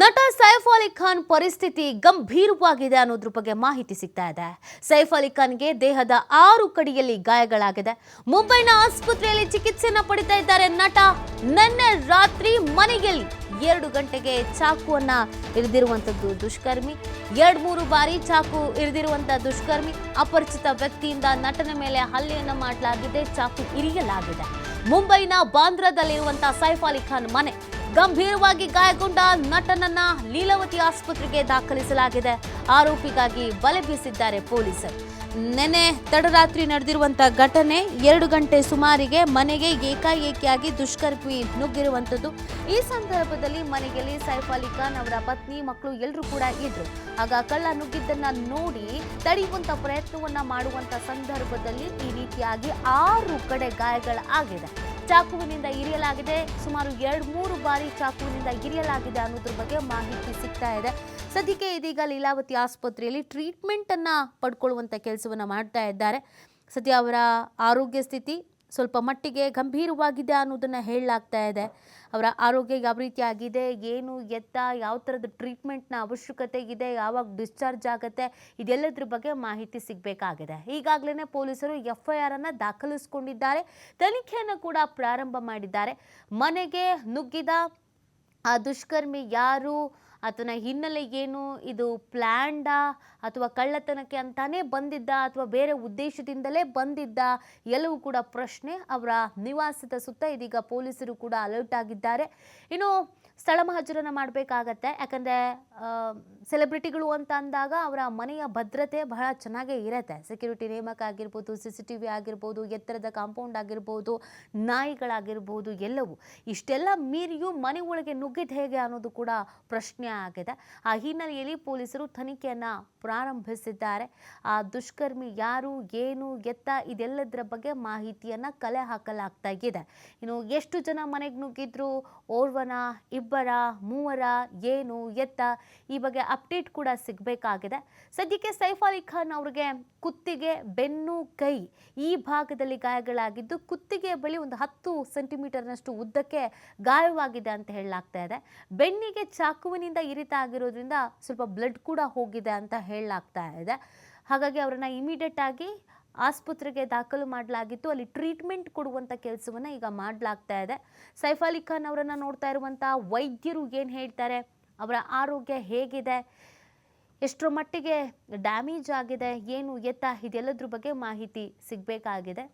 ನಟ ಸೈಫ್ ಅಲಿ ಖಾನ್ ಪರಿಸ್ಥಿತಿ ಗಂಭೀರವಾಗಿದೆ ಅನ್ನೋದ್ರ ಬಗ್ಗೆ ಮಾಹಿತಿ ಸಿಗ್ತಾ ಇದೆ. ಸೈಫ್ ಅಲಿ ಖಾನ್ಗೆ ದೇಹದ ಆರು ಕಡಿಯಲ್ಲಿ ಗಾಯಗಳಾಗಿದೆ. ಮುಂಬೈನ ಆಸ್ಪತ್ರೆಯಲ್ಲಿ ಚಿಕಿತ್ಸೆಯನ್ನು ಪಡಿತಾ ಇದ್ದಾರೆ ನಟ. ನಿನ್ನೆ ರಾತ್ರಿ ಮನೆಯಲ್ಲಿ ಎರಡು ಗಂಟೆಗೆ ಚಾಕುವನ್ನ ಇರಿದಿರುವಂತದ್ದು ದುಷ್ಕರ್ಮಿ. ಎರಡ್ ಮೂರು ಬಾರಿ ಚಾಕು ಇರಿದಿರುವಂತ ದುಷ್ಕರ್ಮಿ ಅಪರಿಚಿತ ವ್ಯಕ್ತಿಯಿಂದ ನಟನ ಮೇಲೆ ಹಲ್ಲೆಯನ್ನ ಮಾಡಲಾಗಿದೆ, ಚಾಕು ಇರಿಯಲಾಗಿದೆ. ಮುಂಬೈನ ಬಾಂದ್ರಾದಲ್ಲಿರುವಂತಹ ಸೈಫ್ ಅಲಿ ಖಾನ್ ಮನೆ. ಗಂಭೀರವಾಗಿ ಗಾಯಗೊಂಡ ನಟನನ್ನ ಲೀಲಾವತಿ ಆಸ್ಪತ್ರೆಗೆ ದಾಖಲಿಸಲಾಗಿದೆ. ಆರೋಪಿಗಾಗಿ ಬಲೆ ಬೀಸಿದ್ದಾರೆ ಪೊಲೀಸರು. ನೆನೆ ತಡರಾತ್ರಿ ನಡೆದಿರುವಂತ ಘಟನೆ ಎರಡು ಗಂಟೆ ಸುಮಾರಿಗೆ ಮನೆಗೆ ಏಕಾಏಕಿಯಾಗಿ ದುಷ್ಕರ್ಮಿ ನುಗ್ಗಿರುವಂಥದ್ದು. ಈ ಸಂದರ್ಭದಲ್ಲಿ ಮನೆಯಲ್ಲಿ ಸೈಫ್ ಅಲಿ ಖಾನ್ ಅವರ ಪತ್ನಿ, ಮಕ್ಕಳು ಎಲ್ಲರೂ ಕೂಡ ಇದ್ರು. ಆಗ ಕಳ್ಳ ನುಗ್ಗಿದ್ದನ್ನ ನೋಡಿ ತಡೆಯುವಂತ ಪ್ರಯತ್ನವನ್ನ ಮಾಡುವಂತ ಸಂದರ್ಭದಲ್ಲಿ ಈ ರೀತಿಯಾಗಿ ಆರು ಕಡೆ ಗಾಯಗಳಾಗಿದೆ ಚಾಕುವಿನಿಂದ ಇರಿಯಲಾಗಿದೆ. ಸುಮಾರು ಎರಡು ಮೂರು ಬಾರಿ ಚಾಕುವಿನಿಂದ ಇರಿಯಲಾಗಿದೆ ಅನ್ನೋದ್ರ ಬಗ್ಗೆ ಮಾಹಿತಿ ಸಿಗ್ತಾ ಇದೆ. ಸದ್ಯಕ್ಕೆ ಇದೀಗ ಲೀಲಾವತಿ ಆಸ್ಪತ್ರೆಯಲ್ಲಿ ಟ್ರೀಟ್ಮೆಂಟ್ ಪಡ್ಕೊಳ್ಳುವಂಥ ಕೆಲಸವನ್ನ ಮಾಡ್ತಾ ಇದ್ದಾರೆ. ಸದ್ಯ ಅವರ ಆರೋಗ್ಯ ಸ್ಥಿತಿ ಸ್ವಲ್ಪ ಮಟ್ಟಿಗೆ ಗಂಭೀರವಾಗಿದೆ ಅನ್ನೋದನ್ನು ಹೇಳಲಾಗ್ತಾ ಇದೆ. ಅವರ ಆರೋಗ್ಯ ಯಾವ ರೀತಿ ಆಗಿದೆ ಏನು ಎತ್ತ, ಯಾವ ಥರದ ಟ್ರೀಟ್ಮೆಂಟ್ನ ಅವಶ್ಯಕತೆ ಇದೆ, ಯಾವಾಗ ಡಿಸ್ಚಾರ್ಜ್ ಆಗುತ್ತೆ, ಇದೆಲ್ಲದ್ರ ಬಗ್ಗೆ ಮಾಹಿತಿ ಸಿಗಬೇಕಾಗಿದೆ. ಈಗಾಗಲೇ ಪೊಲೀಸರು ಎಫ್ ಐ ಆರನ್ನು ಅನ್ನು ದಾಖಲಿಸಿಕೊಂಡಿದ್ದಾರೆ. ತನಿಖೆಯನ್ನು ಕೂಡ ಪ್ರಾರಂಭ ಮಾಡಿದ್ದಾರೆ. ಮನೆಗೆ ನುಗ್ಗಿದ ಆ ದುಷ್ಕರ್ಮಿ ಯಾರು? ಆತನ ಹಿನ್ನೆಲೆ ಏನು ಇದು ಪ್ಲ್ಯಾಂಡಾ ಅಥವಾ ಕಳ್ಳತನಕ್ಕೆ ಅಂತಾನೇ ಬಂದಿದ್ದ ಅಥವಾ ಬೇರೆ ಉದ್ದೇಶದಿಂದಲೇ ಬಂದಿದ್ದ ಎಲ್ಲವೂ ಕೂಡ ಪ್ರಶ್ನೆ ಅವರ ನಿವಾಸದ ಸುತ್ತ ಇದೀಗ ಪೊಲೀಸರು ಕೂಡ ಅಲರ್ಟ್ ಆಗಿದ್ದಾರೆ. ಇನ್ನು ಸ್ಥಳ ಮಹಜರನ್ನ ಮಾಡಬೇಕಾಗತ್ತೆ. ಯಾಕಂದರೆ ಸೆಲೆಬ್ರಿಟಿಗಳು ಅಂತ ಅಂದಾಗ ಅವರ ಮನೆಯ ಭದ್ರತೆ ಬಹಳ ಚೆನ್ನಾಗೇ ಇರತ್ತೆ. ಸೆಕ್ಯೂರಿಟಿ ನೇಮಕ ಆಗಿರ್ಬೋದು ಸಿ ಸಿ ಟಿ ವಿ ಆಗಿರ್ಬೋದು, ಎತ್ತರದ ಕಾಂಪೌಂಡ್ ಆಗಿರ್ಬೋದು, ನಾಯಿಗಳಾಗಿರ್ಬೋದು ಎಲ್ಲವೂ. ಇಷ್ಟೆಲ್ಲ ಮೀರಿಯೂ ಮನೆ ಒಳಗೆ ನುಗ್ಗಿದ ಹೇಗೆ ಅನ್ನೋದು ಕೂಡ ಪ್ರಶ್ನೆ ಆಗಿದೆ. ಆ ಹಿನ್ನೆಲೆಯಲ್ಲಿ ಪೊಲೀಸರು ತನಿಖೆಯನ್ನ ಪ್ರಾರಂಭಿಸಿದ್ದಾರೆ. ಆ ದುಷ್ಕರ್ಮಿ ಯಾರು, ಏನು, ಎತ್ತ, ಇದೆಲ್ಲದರ ಬಗ್ಗೆ ಮಾಹಿತಿಯನ್ನ ಕಲೆ ಹಾಕಲಾಗ್ತಾ ಇದೆ. ಇನ್ನು ಎಷ್ಟು ಜನ ಮನೆಗೆ ನುಗ್ಗಿದ್ರು? ಓರ್ವನ, ಇಬ್ಬರ, ಮೂವರ, ಏನು, ಎತ್ತ? ಈ ಬಗ್ಗೆ ಅಪ್ಡೇಟ್ ಕೂಡ ಸಿಗಬೇಕಾಗಿದೆ. ಸದ್ಯಕ್ಕೆ ಸೈಫ್ ಅಲಿ ಖಾನ್ ಅವರಿಗೆ ಕುತ್ತಿಗೆ, ಬೆನ್ನು, ಕೈ ಈ ಭಾಗದಲ್ಲಿ ಗಾಯಗಳಾಗಿದ್ದು ಕುತ್ತಿಗೆ ಬಳಿ ಒಂದು ಹತ್ತು ಸೆಂಟಿಮೀಟರ್ನಷ್ಟು ಉದ್ದಕ್ಕೆ ಗಾಯವಾಗಿದೆ ಅಂತ ಹೇಳಲಾಗ್ತಾ ಇದೆ. ಬೆನ್ನಿಗೆ ಚಾಕುವಿನಿಂದ ಇರಿತ ಆಗಿರೋದ್ರಿಂದ ಸ್ವಲ್ಪ ಬ್ಲಡ್ ಕೂಡ ಹೋಗಿದೆ ಅಂತ ಹೇಳಲಾಗ್ತಾ ಇದೆ. ಹಾಗಾಗಿ ಅವರನ್ನು ಇಮಿಡಿಯೇಟ್ ಆಗಿ ಆಸ್ಪತ್ರೆಗೆ ದಾಖಲು ಮಾಡಲಾಗಿತ್ತು. ಅಲ್ಲಿ ಟ್ರೀಟ್ಮೆಂಟ್ ಕೊಡುವಂಥ ಕೆಲಸವನ್ನು ಈಗ ಮಾಡಲಾಗ್ತಾ ಇದೆ. ಸೈಫ್ ಅಲಿ ಖಾನ್ ಅವರನ್ನು ನೋಡ್ತಾ ಇರುವಂಥ ವೈದ್ಯರು ಏನು ಹೇಳ್ತಾರೆ? ಅವರ ಆರೋಗ್ಯ ಹೇಗಿದೆ? ಎಷ್ಟರ ಮಟ್ಟಿಗೆ ಡ್ಯಾಮೇಜ್ ಆಗಿದೆ? ಏನು ಎತ್ತ? ಇದೆಲ್ಲದ್ರ ಬಗ್ಗೆ ಮಾಹಿತಿ ಸಿಗಬೇಕಾಗಿದೆ.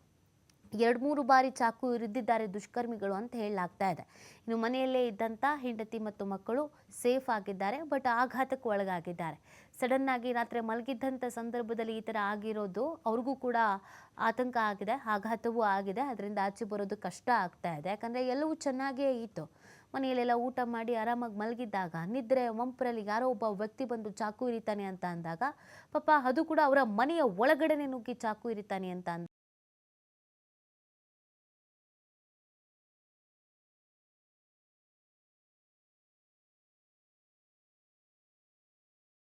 ಎರಡು ಮೂರು ಬಾರಿ ಚಾಕು ಇರಿದಿದ್ದಾರೆ ದುಷ್ಕರ್ಮಿಗಳು ಅಂತ ಹೇಳಲಾಗ್ತಾ ಇದೆ. ಇನ್ನು ಮನೆಯಲ್ಲೇ ಇದ್ದಂಥ ಹೆಂಡತಿ ಮತ್ತು ಮಕ್ಕಳು ಸೇಫ್ ಆಗಿದ್ದಾರೆ, ಬಟ್ ಆಘಾತಕ್ಕೆ ಒಳಗಾಗಿದ್ದಾರೆ. ಸಡನ್ನಾಗಿ ರಾತ್ರಿ ಮಲಗಿದ್ದಂಥ ಸಂದರ್ಭದಲ್ಲಿ ಈ ಥರ ಆಗಿರೋದು ಅವ್ರಿಗೂ ಕೂಡ ಆತಂಕ ಆಗಿದೆ, ಆಘಾತವೂ ಆಗಿದೆ. ಅದರಿಂದ ಆಚೆ ಬರೋದು ಕಷ್ಟ ಆಗ್ತಾ ಇದೆ. ಯಾಕಂದರೆ ಎಲ್ಲವೂ ಚೆನ್ನಾಗೇ ಇತ್ತು. ಮನೆಯಲ್ಲೆಲ್ಲ ಊಟ ಮಾಡಿ ಆರಾಮಾಗಿ ಮಲಗಿದ್ದಾಗ, ನಿದ್ರೆ ಮಂಪರಲ್ಲಿ ಯಾರೋ ಒಬ್ಬ ವ್ಯಕ್ತಿ ಬಂದು ಚಾಕು ಇರಿತಾನೆ ಅಂತ ಅಂದಾಗ, ಪಾಪ ಅದು ಕೂಡ ಅವರ ಮನೆಯ ಒಳಗಡೆನೆ ನುಗ್ಗಿ ಚಾಕು ಇರಿತಾನೆ ಅಂತ